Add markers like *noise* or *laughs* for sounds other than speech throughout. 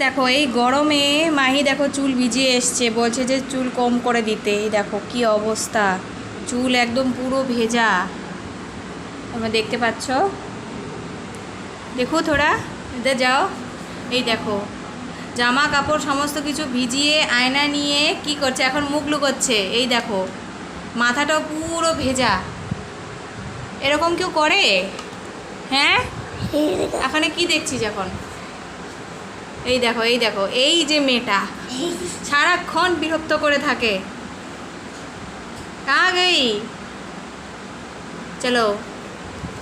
দেখো এই গরমে মাহি দেখো চুল ভিজিয়ে এসছে বলছে যে চুল কম করে দিতে। এই দেখো কি অবস্থা। চুল একদম পুরো ভেজা। তোমরা দেখতে পাচ্ছ? দেখো থোড়া ইধর যাও। এই দেখো জামা কাপড় সমস্ত কিছু ভিজিয়ে আয়না নিয়ে কি করছে? এখন মুখ লুকোচ্ছে। এই দেখো মাথাটাও পুরো ভেজা। এরকম কেউ করে? হ্যাঁ। এখানে কি দেখছিস এখন? এই দেখো এই দেখো, এই যে মেয়েটা সারাক্ষণ বিরক্ত করে থাকে। কা গই চলো,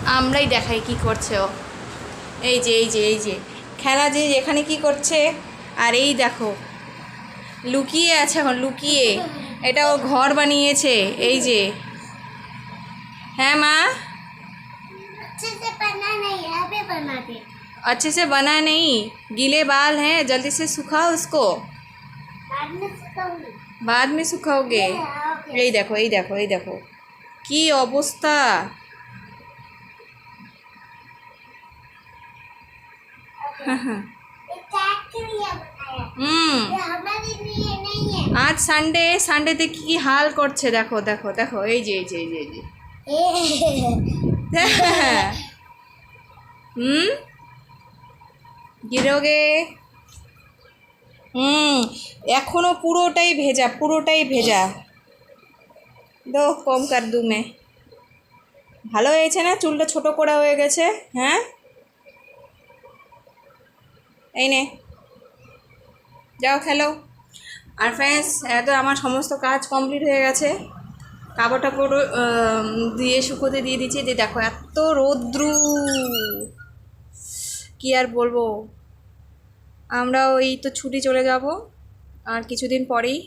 আমরাই দেখাই কি করছে ও। এই যে এই যে এই যে, খেলা যে এখানে কি করছে? আর এই দেখো, লুকিয়ে আছে এখন, লুকিয়ে। এটা ও ঘর বানিয়েছে, এই যে। হ্যাঁ মা? अच्छे से बना नहीं है अभी बना दे अच्छे से बना नहीं गीले बाल हैं जल्दी से सुखाओ उसको बाद में सिखाऊंगी बाद में सुखाओगे এই দেখো এই দেখো এই দেখো কি অবস্থা ये कैट के लिए बनाया হুম ये हमारे लिए नहीं है আজ সানডে সানডেতে কি কি হাল করছে দেখো দেখো দেখো এই যে এই যে এই যে, এই *laughs* যে *laughs* হুম গিরোগে। হুম, এখনও পুরোটাই ভেজা পুরোটাই ভেজা। দো, কম কার দু মে ভালো হয়েছে না? চুলটা ছোট করা হয়ে গেছে? হ্যাঁ? এই নে। যাও, খেলো। আর ফ্রেন্ডস এত আমার সমস্ত কাজ কমপ্লিট হয়ে গেছে। কাপড় টাপড় দিয়ে শুকোতে দিয়ে দিচ্ছি। যে দেখো, এত রৌদ্রু। কি আর বলব? আমরা ওই তো ছুটি চলে যাব আর কিছুদিন পরেই।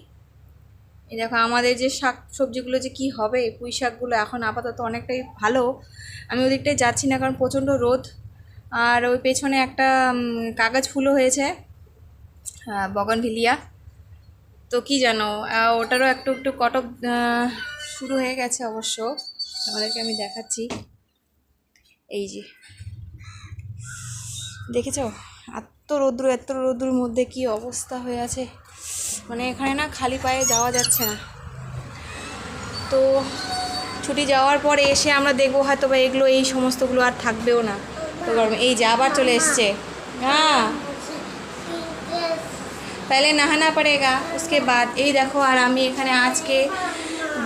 এই দেখো, আমাদের যে শাক সবজিগুলো যে কি হবে, পুঁই শাকগুলো এখন আপাতত অনেকটাই ভালো। আমি ওদিকটায় যাচ্ছি না কারণ প্রচণ্ড রোদ। আর ওই পেছনে একটা কাগজ ফুলও হয়েছে বগনভিলিয়া। তো কি জানো ওটারও একটু একটু কটক শুরু হয়ে গেছে অবশ্য। আমাদেরকে আমি দেখাচ্ছি। এই যে। দেখেছ? রৌদ্র, এত রৌদ্রুর মধ্যে কি অবস্থা হয়ে আছে? মানে এখানে না খালি পায়ে যাওয়া যাচ্ছে না। তো ছুটি যাওয়ার পরে এসে আমরা দেখব হয়তো বা এগুলো, এই সমস্তগুলো আর থাকবেও না। তো গরম, এই যে আবার চলে এসছে। হ্যাঁ। তাহলে নাহানা পড়েগা উসকে বাদ। এই দেখো, আর আমি এখানে আজকে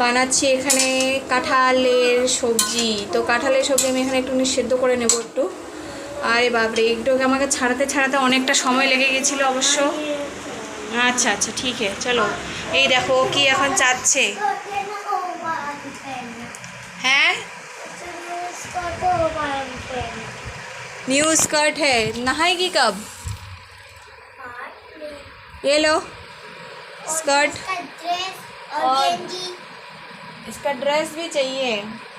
বানাচ্ছি এখানে কাঁঠালের সবজি। তো কাঁঠালের সবজি আমি এখানে একটু সেদ্ধ করে নেব একটু। আরে বাপরে একটু আমাকে ছাড়াতে ছাড়াতে অনেকটা সময় লেগে গেছিলো অবশ্য আচ্ছা আচ্ছা ঠিক আছে চলো এই দেখো ও কি এখন চাচ্ছে হ্যাঁ न्यू स्कर्ट है नहाएगी कब ये लो स्कर्ट ड्रेस और- और गेंजी इसका ड्रेस भी चाहिए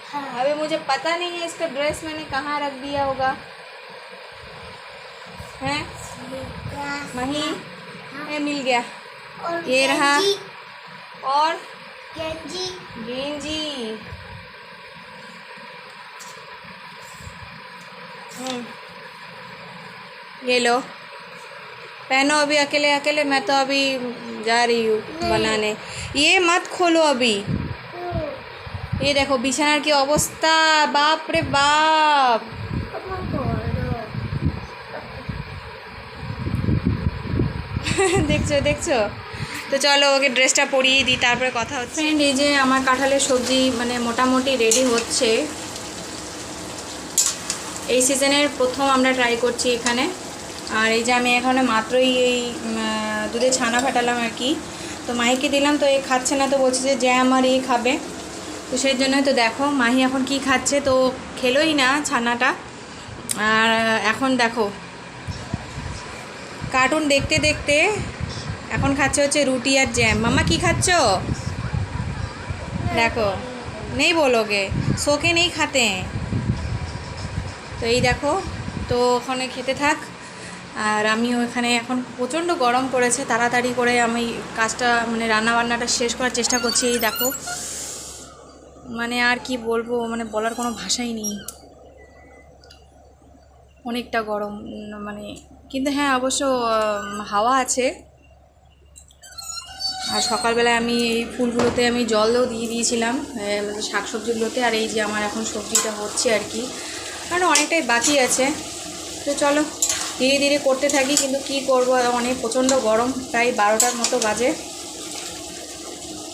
हाँ अभी मुझे पता नहीं है इसका ड्रेस मैंने कहाँ रख दिया होगा हैं वहीं ये मिल गया और ये रहा। गेंजी और गेंजी गेंजी हम्म, ये लो पहनो अभी अकेले अकेले मैं तो अभी जा रही हूँ बनाने ये मत खोलो अभी এই দেখো বিছানার কি অবস্থা বাপ রে বাপ দেখছ দেখছ? তো চলো ওকে ড্রেসটা পরিয়ে দিই, তারপরে কথা হচ্ছে। ফ্রেন্ড এই যে আমার কাঁঠালের সবজি মানে মোটামুটি রেডি হচ্ছে। এই সিজনের প্রথম আমরা ট্রাই করছি এখানে। আর এই যে আমি এখানে মাত্রই এই দুধে ছানা ফাটালাম আর কি। তো মাহিকে দিলাম, তো এ খাচ্ছে না, তো বলছে যে জ্যাম আর এই খাবে। তো সেই জন্যই তো দেখো, মাহি এখন কি খাচ্ছে তো খেলোই না ছানাটা। আর এখন দেখো কার্টুন দেখতে দেখতে এখন খাচ্ছে হচ্ছে রুটি আর জ্যাম। মামা কি খাচ্ছ? দেখো, নেই বলোগে, শোকে নেই খাতে। তো এই দেখো, তো ওখানে খেতে থাক। আর আমি ওখানে এখন প্রচণ্ড গরম পড়েছে, তাড়াতাড়ি করে আমি কাজটা মানে রান্না বান্নাটা শেষ করার চেষ্টা করছি, এই দেখো। মানে আর কি বলব মানে বলার কোনো ভাষাই নেই। অনেকটা গরম মানে কিন্তু হ্যাঁ অবশ্য হাওয়া আছে। আর সকালবেলায় আমি এই ফুলগুলোতে আমি জলও দিয়ে দিয়েছিলাম শাক সবজিগুলোতে আর এই যে আমার এখন সবজিটা হচ্ছে আর কি। কারণ অনেকটাই বাকি আছে। তো চলো, ধীরে ধীরে করতে থাকি, কিন্তু কি করব, অনেক প্রচণ্ড গরম, প্রায় বারোটার মতো বাজে।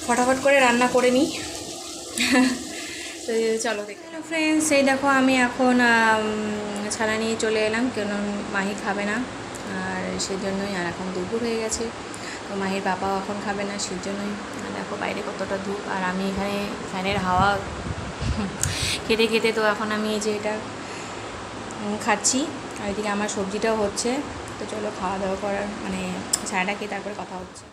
ফটাফট করে রান্না করে নিই। *laughs* তো, চলো দেখি ফ্রেন্ডস এই দেখো আমি এখন ছানা নিয়ে চলে এলাম কেন মাহি খাবে না। আর সেই জন্যই আর এখন দুপুর হয়ে গেছে। তো মাহির বাবাও এখন খাবে না সেই জন্যই আর দেখো বাইরে কতটা ধূপ, আর আমি এখানে ফ্যানের হাওয়া খেতে খেতে তো এখন আমি এই যে এটা খাচ্ছি। আর এদিকে আমার সবজিটাও হচ্ছে। তো চলো খাওয়া দাওয়া করার মানে ছানাটা খেয়ে তারপরে কথা হচ্ছে।